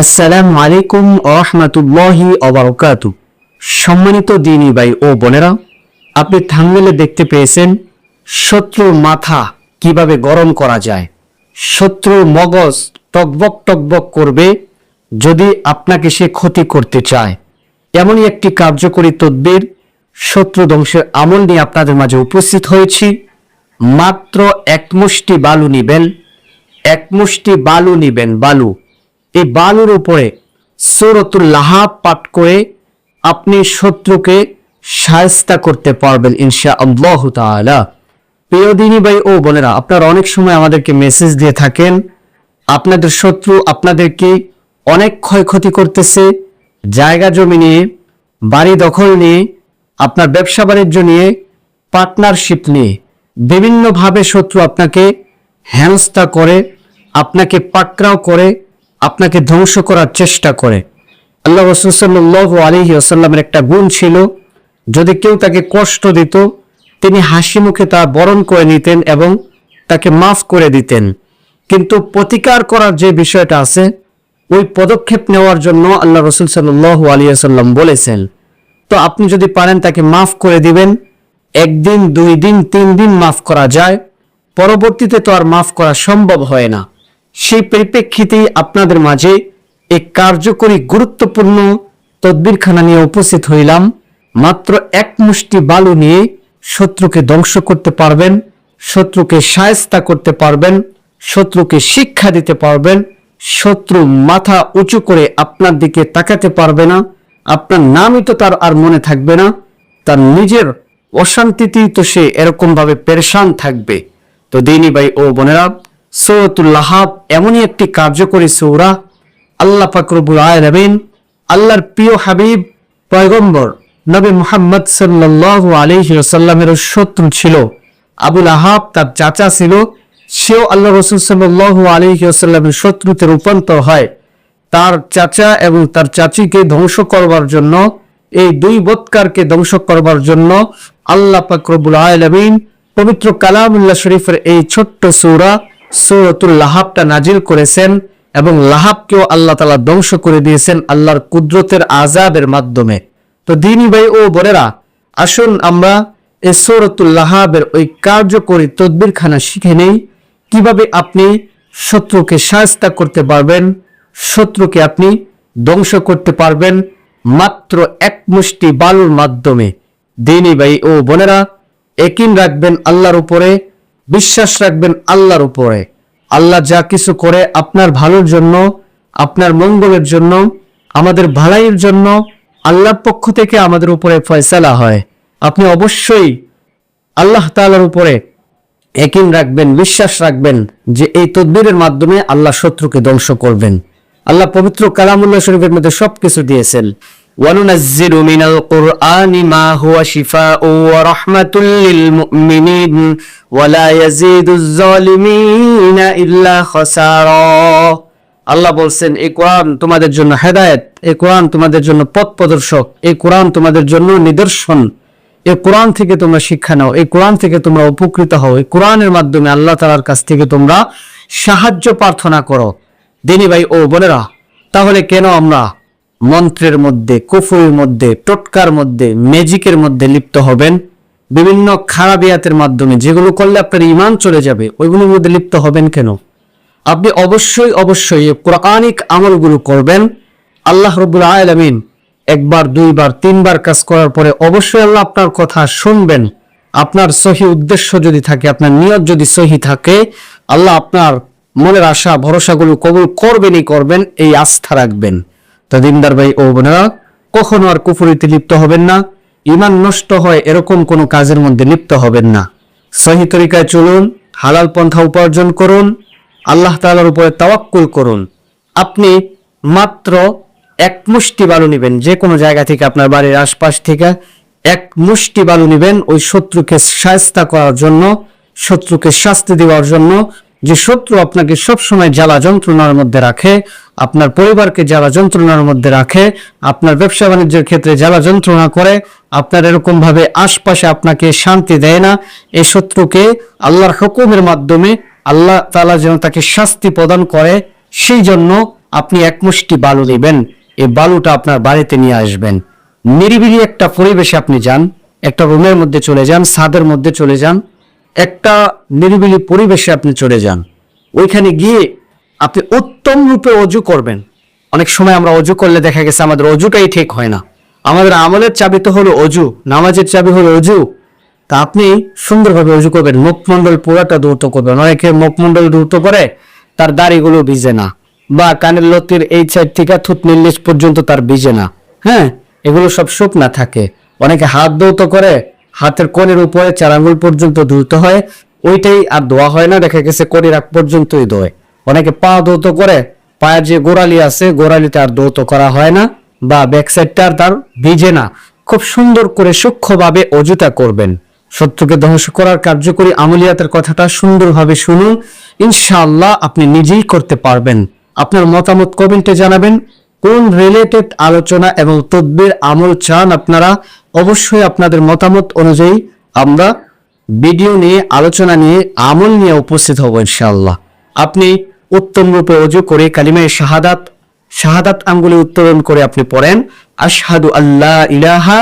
আসসালামু আলাইকুম রহমতুল্লাহি অবরকাত সম্মানিত দিনী ভাই ও বোনেরা, আপনি থামনেলে দেখতে পেয়েছেন শত্রুর মাথা কীভাবে গরম করা যায়। শত্রুর মগজ টকবক টকবক করবে যদি আপনাকে সে ক্ষতি করতে চায়। এমনই একটি কার্যকরী তদ্বির শত্রু ধ্বংসের আমল নিয়ে আপনাদের মাঝে উপস্থিত হয়েছি। মাত্র এক মুষ্টি বালু নিবেন, এক মুষ্টি বালু নিবেন বালু। এই বালুর উপরে সৌরতুল লাহাব পাঠ করে আপনি শত্রুকে সায়স্তা করতে পারবেন ইনশা আল্লাহ তাআলা। প্রিয় দিনী ভাই ও বোনেরা, আপনারা অনেক সময় আমাদেরকে মেসেজ দিয়ে থাকেন, আপনাদের শত্রু আপনাদেরকে অনেক ক্ষয়ক্ষতি করতেছে, জায়গা জমি নিয়ে, বাড়ি দখল নিয়ে, আপনার ব্যবসা বাণিজ্য নিয়ে পার্টনারশিপ নিয়ে, বিভিন্নভাবে শত্রু আপনাকে হেনস্থা করে, আপনাকে পাকড়াও করে আপনাকে ধ্বংস করার চেষ্টা করে। আল্লাহ রসুল সাল্লাহ আলহি আসাল্লামের একটা গুণ ছিল, যদি কেউ তাকে কষ্ট দিত, তিনি হাসি মুখে তা বরণ করে নিতেন এবং তাকে মাফ করে দিতেন। কিন্তু প্রতিকার করার যে বিষয়টা আছে, ওই পদক্ষেপ নেওয়ার জন্য আল্লাহ রসুল সাল্লাহ আলিয়াল্লাম বলেছেন, তো আপনি যদি পারেন তাকে মাফ করে দিবেন, একদিন, দুই দিন, তিন দিন মাফ করা যায়, পরবর্তীতে তো আর মাফ করা সম্ভব হয় না। সেই পরিপ্রেক্ষিতেই আপনাদের মাঝে এক কার্যকরী, গুরুত্বপূর্ণ তদবিরখানা নিয়ে উপস্থিত হইলাম। মাত্র এক মুষ্টি বালু নিয়ে শত্রুকে ধ্বংস করতে পারবেন, শত্রুকে সায়স্তা করতে পারবেন, শত্রুকে শিক্ষা দিতে পারবেন, শত্রু মাথা উঁচু করে আপনার দিকে তাকাতে পারবে না, আপনার নামই তো তার আর মনে থাকবে না, তার নিজের অশান্তিতেই তো সে এরকমভাবে পেরেশান থাকবে। তো দিনী ভাই ও বোনেরা সৌরতুল্লাহ এমনই একটি কার্যকরী সৌরা। আল্লাহ ফাকরবুল আলমিন আল্লাহর প্রিয় হাবিব, পয়গম্বর নবী মুহাম্মদ সাল্লাহ আলহি সাল্লামের শত্রু ছিল। আবুল আহাব তার চাচা ছিল, সেও আল্লাহ রসুল সাল্লাহ আলহি সাল্লামের শত্রুতে রূপান্তর হয়। তার চাচা এবং তার চাচিকে ধ্বংস করবার জন্য, এই দুই বৎকারকে ধ্বংস করবার জন্য আল্লাহ পাকরবুল আলমিন পবিত্র কালামুল্লাহ শরীফের এই ছোট্ট সৌরা সৌরতুল লাহাবটা নাজিল করেছেন এবং লাহাবকেও আল্লাহ তালা ধ্বংস করে দিয়েছেন আল্লাহর কুদরতের আজাবের মাধ্যমে। তো দিনী ভাই ও বোনেরা, আসুন আমরা এই সৌরতুল লাহাবের ওই কার্যকরী তদবিরখানা শিখে নেই। কীভাবে আপনি শত্রুকে সাহস্তা করতে পারবেন, শত্রুকে আপনি ধ্বংস করতে পারবেন মাত্র এক মুষ্টি বালুর মাধ্যমে। দিনী ভাই ও বোনেরা, একিন রাখবেন আল্লাহর উপরে বিশ্বাস রাখবেন আল্লাহর উপরে। আল্লাহ যা কিছু করে আপনার ভালোর জন্য, আপনার মঙ্গলের জন্য, আমাদের ভালাইয়ের জন্য আল্লাহর পক্ষ থেকে আমাদের উপরে ফয়সালা হয়। আপনি অবশ্যই আল্লাহ তাআলার উপরে একিন রাখবেন, বিশ্বাস রাখবেন যে এই তদবিরের মাধ্যমে আল্লাহ শত্রুকে ধ্বংস করবেন। আল্লাহ পবিত্র কালামুল্লাহ শরীফের মধ্যে সবকিছু দিয়েছেন। وننزل من القرآن ما هو شفاء ورحمة للمؤمنين ولا يزيد الظالمين إلا خسارا আল্লাহ বলছেন এই কোরআন তোমাদের জন্য হেদায়েত এই কোরআন তোমাদের জন্য পথ প্রদর্শক এই কোরআন তোমাদের জন্য নিদর্শন এই কোরআন থেকে তোমরা শিক্ষা নাও এই কোরআন থেকে তোমরা উপকৃত হও এই কোরআনের মাধ্যমে আল্লাহ তালার কাছ থেকে তোমরা সাহায্য প্রার্থনা করো দিনী ভাই ও বোনেরা তাহলে কেন আমরা মন্ত্রের মধ্যে, কুফুরের মধ্যে, টোটকার মধ্যে ম্যাজিকের মধ্যে লিপ্ত হবেন। বিভিন্ন খারাপিয়াতের মাধ্যমে যেগুলো করলে আপনার ইমান চলে যাবে, ওইগুলোর মধ্যে লিপ্ত হবেন কেন? আপনি অবশ্যই অবশ্যই কোরআনিক আমলগুলো করবেন। আল্লাহ রবুল আলমিন একবার, দুইবার, তিনবার কাজ করার পরে অবশ্যই আল্লাহ আপনার কথা শুনবেন। আপনার সহি উদ্দেশ্য যদি থাকে, আপনার নিয়ত যদি সহি থাকে, আল্লাহ আপনার মনের আশা, ভরসাগুলো কবুল করবেনই করবেন, এই আস্থা রাখবেন। তো দিনদার ভাই ও বোনেরা, কখনো আর কুফুরিতে লিপ্ত হবেন না। ইমান নষ্ট হয় এরকম কোনো কাজের মধ্যে লিপ্ত হবেন না। সহি তরিকায় চলুন, হালাল পন্থা উপার্জন করুন, আল্লাহ তালার উপরে তাওয়াক্কুল করুন। আপনি মাত্র এক মুষ্টি বালু নেবেন যে কোনো জায়গা থেকে আপনার বাড়ির আশপাশ থেকে এক মুষ্টি বালু নেবেন ওই শত্রুকে সায়স্তা করার জন্য, শত্রুকে শাস্তি দেওয়ার জন্য যে শত্রু আপনাকে সবসময় জ্বালা যন্ত্রণার মধ্যে রাখে, আপনার পরিবারকে জ্বালা যন্ত্রণার মধ্যে রাখে, আপনার ব্যবসা বাণিজ্যের ক্ষেত্রে জ্বালা যন্ত্রণা করে, আপনার এরকম ভাবে আশপাশে আপনাকে শান্তি দেয় না। এই শত্রুকে আল্লাহর হুকুমের মাধ্যমে আল্লাহ তালা যেন তাকে শাস্তি প্রদান করে, সেই জন্য আপনি এক মুষ্টি বালু নেবেন। এই বালুটা আপনার বাড়িতে নিয়ে আসবেন। নিরিবিলি একটা পরিবেশে আপনি যান, একটা রুমের মধ্যে চলে যান, ছাদের মধ্যে চলে যান একটা নিরিবিলি পরিবেশে আপনি চলে যান। ওইখানে গিয়ে আপনি উত্তম রূপে অজু করবেন। অনেক সময় আমরা অজু করলে দেখা গেছে আমাদের অজুটাই ঠিক হয় না। আমাদের আমলের চাবি তো হলো অজু, নামাজের চাবি হলো অজু। তা আপনি সুন্দরভাবে অজু করবেন, মুখমণ্ডল পুরাটা দ্রুত করবেন। অনেকে মুখমণ্ডল দ্রুত করে, তার দাড়িগুলো ভিজে না, বা কানের লতির এই সাইড থেকে থুত নির্লিশ পর্যন্ত তার ভিজে না। হ্যাঁ এগুলো সব শুকনা থাকে। অনেকে হাত দৌত করে হাতের কোণের উপরে চার আঙ্গুল পর্যন্ত ধুতে হয়, ওইটাই আর ধোয়া হয় না, দেখা গেছে কোণের আগ পর্যন্তই ধোয় অনেকে পা দৌত করে, পায়ের যে গোড়ালি আছে গোড়ালিতে আর দৌত করা হয় না বা ব্যাক সাইডটা আর তার ভিজে না। খুব সুন্দর করে সূক্ষ্মভাবে অজুটা করবেন। শত্রুকে ধ্বংস করার কার্যকরী আমলিয়াতের কথাটা সুন্দরভাবে শুনুন। ইনশাআল্লাহ আপনি নিজেই করতে পারবেন। আপনার মতামত কমেন্টে জানাবেন। কোন রিলেটেড আলোচনা এবং তদ্বির আমল চান আপনারা, অবশ্যই আপনাদের মতামত অনুযায়ী আমরা ভিডিও নিয়ে, আলোচনা নিয়ে, আমল নিয়ে উপস্থিত হব ইনশাআল্লাহ। আপনি উত্তম রূপে অজু করে কালিমায় শাহাদাত শাহাদাত আঙ্গুলে উত্তোলন করে আপনি পড়েন, আশহাদু আল্লাহ ইলাহা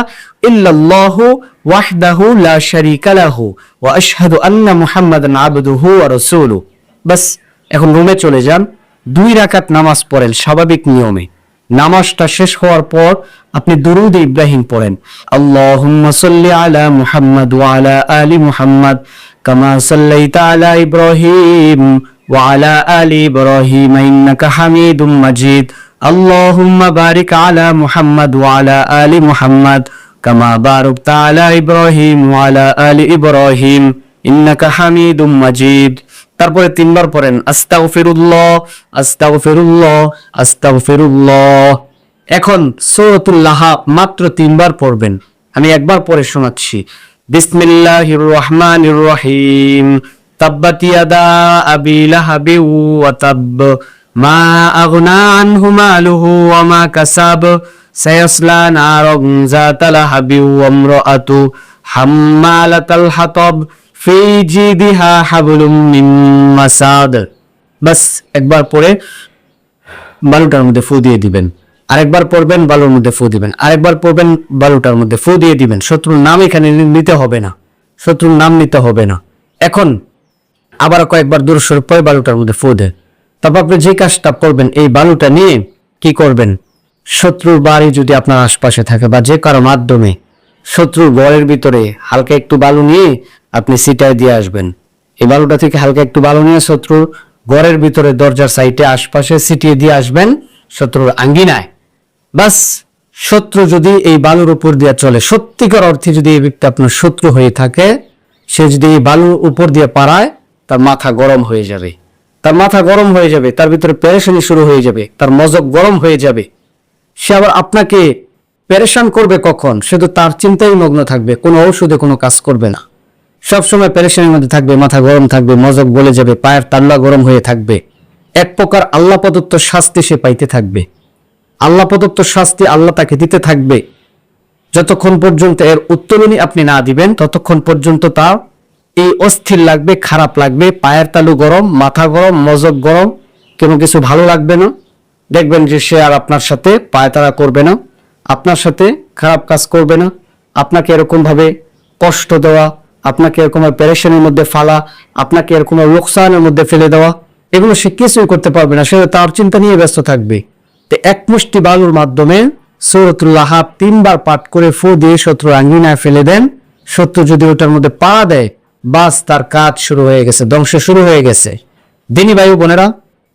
ইল্লাল্লাহু ওয়াহদাহু লা শারীকা লাহু ওয়া আশহাদু আন্না মুহাম্মাদান আবদুহু ওয়া রাসূলুহু। বাস, এখন রুমে চলে যান, দুই রাকাত নামাজ পড়েন স্বাভাবিক নিয়মে। নামাজটা শেষ হওয়ার পর আপনি দুরুদ ইব্রাহিম পড়েন। আল্লাহুম্মা সাল্লি আলা মুহাম্মাদ ওয়া আলা আলি মুহাম্মাদ কামা সাল্লাইতা আলা ইব্রাহিম ওয়া আলা আলি ইব্রাহিম ইন্নাকা হামিদুম মাজিদ। আল্লাহুম্মা বারিক আলা মুহাম্মাদ ওয়া আলা আলি মুহাম্মাদ কামা বারাকতা আলা ইব্রাহিম ওয়া আলা আলি ইব্রাহিম ইন্নাকা হামিদুম মাজিদ। তারপরে তিনবার পড়েন, আস্তাগফিরুল্লাহ আস্তাগফিরুল্লাহ আস্তাগফিরুল্লাহ। এখন সূরাতুল্লাহ মাত্র তিনবার পড়বেন। আমি একবার পরে শোনাচ্ছি। বিসমিল্লাহির রহমানির রহিম। তাব্বাত ইয়াদা আবি লাহাবি ওয়া তাব। মা আগনা আনহু মালুহু ওয়া মা কাসাব। সায়াসলা নারন যাতা লাহাবি ওয়া হাম্মালাতাল হাতাব। বাস, একবার পরে বালুটার মধ্যে ফু দিয়ে দিবেন। আরেকবার পড়বেন বালুর মধ্যে ফু দিবেন। আরেকবার পড়বেন বালুটার মধ্যে ফু দিয়ে দিবেন। শত্রুর নাম এখানে নিতে হবে না। শত্রুর নাম নিতে হবে না। এখন আবার কয়েকবার দূরস্বর পরে বালুটার মধ্যে ফু দেন। তারপর আপনি যে কাজটা করবেন, এই বালুটা নিয়ে কি করবেন? শত্রুর বাড়ি যদি আপনার আশপাশে থাকে বা যে কারও মাধ্যমে, শত্রুর গড়ের ভিতরে হালকা একটু বালু নিয়ে আপনি সিটায় দিয়ে আসবেন। এই বালুটা থেকে হালকা একটু বালু নিয়ে শত্রুর গড়ের ভিতরে দরজার সাইডে আশপাশে ছিটিয়ে দিয়ে আসবেন শত্রুর আঙ্গিনায়। বাস, শত্রু যদি এই বালুর উপর দিয়ে চলে, সত্যিকার অর্থে যদি এই ব্যক্তি আপনার শত্রু হয়ে থাকে, সে যদি এই বালুর উপর দিয়ে পারায় তার মাথা গরম হয়ে যাবে। তার মাথা গরম হয়ে যাবে, তার ভিতরে পেরেশানি শুরু হয়ে যাবে, তার মজক গরম হয়ে যাবে। সে আবার আপনাকে পেরেশান করবে কখন? সে তো তার চিন্তায় মগ্ন থাকবে, কোনো ঔষধে কোনো কাজ করবে না। সবসময় পেরেশানির মধ্যে থাকবে, মাথা গরম থাকবে, মজক বলে যাবে, পায়ের তাল্লা গরম হয়ে থাকবে। এক প্রকার আল্লাহ প্রদত্ত শাস্তি সে পাইতে থাকবে। আল্লাহ প্রদত্ত শাস্তি আল্লাহ তাকে দিতে থাকবে। যতক্ষণ পর্যন্ত এর উত্তোলনই আপনি না দিবেন, ততক্ষণ পর্যন্ত তা এই অস্থির লাগবে, খারাপ লাগবে, পায়ের তালু গরম, মাথা গরম, মজক গরম, কোনো কিছু ভালো লাগবে না। দেখবেন যে সে আর আপনার সাথে পায়তারা করবে না, আপনার সাথে খারাপ কাজ করবে না। আপনাকে এরকমভাবে কষ্ট দেওয়া আপনাকে এরকম প্যারেশনের মধ্যে ফালা, আপনাকে এরকম লোকসানের মধ্যে ফেলে দেওয়া, এগুলো সে কিছুই করতে পারবে না, সে তার চিন্তা নিয়ে ব্যস্ত থাকবে। তো এক মুষ্টি বালুর মাধ্যমে সৌরতুল্লাহ তিনবার পাঠ করে ফু দিয়ে শত্রু আঙ্গিনায় ফেলে দেন। শত্রু যদি ওটার মধ্যে পা দেয়, বাস তার কাজ শুরু হয়ে গেছে, ধ্বংস শুরু হয়ে গেছে। দিনী বায়ু বোনেরা,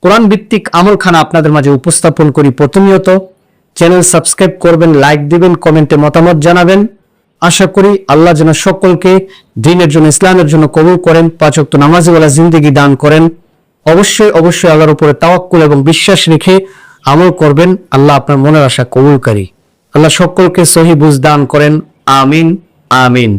কোরআন ভিত্তিক আমলখানা আপনাদের মাঝে উপস্থাপন করি প্রতিনিয়ত চ্যানেল সাবস্ক্রাইব করবেন, লাইক দিবেন, কমেন্টে মতামত জানাবেন। আশা করি আল্লাহ যেন সকলকে দিনের জন্য, ইসলামের জন্য কবুল করেন পাচক নামাজিওয়ালা জিন্দিগি দান করেন। অবশ্যই অবশ্যই আল্লাহর উপরে তাওয়াক্কুল এবং বিশ্বাস রেখে আমল করবেন। আল্লাহ আপনার মনের আশা কবুলকারী। আল্লাহ সকলকে সহি বুঝ দান করেন। আমিন আমিন।